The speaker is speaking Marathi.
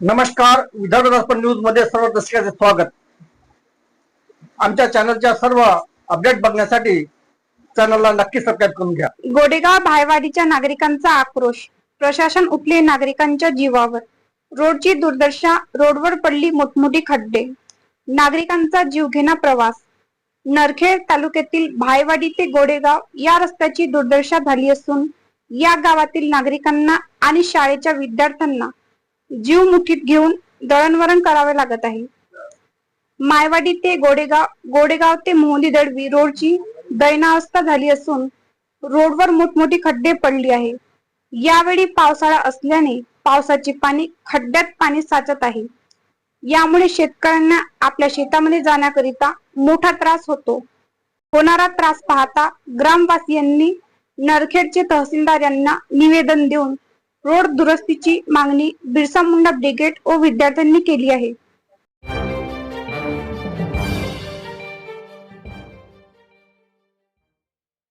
नमस्कार विदर्भ दर्पण न्यूजमध्ये सर्व दर्शकांचे स्वागत. आमच्या चॅनलच्या सर्व अपडेट बघण्यासाठी चॅनलला नक्की सबस्क्राईब करून घ्या. गोडेगाव भायवाडीच्या नागरिकांचा आक्रोश. प्रशासन उठले नागरिकांच्या जीवावर. रोडची दुर्दशा रोडवर पडली मोठमोठी खड्डे. नागरिकांचा जीवघेणा प्रवास. नरखेड तालुक्यातील भायवाडी ते गोडेगाव या रस्त्याची दुर्दशा झाली असून या गावातील नागरिकांना आणि शाळेच्या विद्यार्थ्यांना जीव मुठीत घेऊन दळणवळण करावे लागत आहे. मायवाडी ते गोडेगाव गोडेगाव ते मोहली दळवी रोडची दैनावस्था झाली असून रोडवर मोठमोठी खड्डे पडली आहे. यावेळी पावसाळा असल्याने पावसाचे पाणी खड्ड्यात पाणी साचत आहे. यामुळे शेतकऱ्यांना आपल्या शेतामध्ये जाण्याकरिता मोठा त्रास होतो. होणारा त्रास पाहता ग्रामवासियांनी नरखेडचे तहसीलदार यांना निवेदन देऊन रोड दुरुस्तीची मागणी बिरसा मुंडा ब्रिगेड व विद्यार्थ्यांनी केली आहे.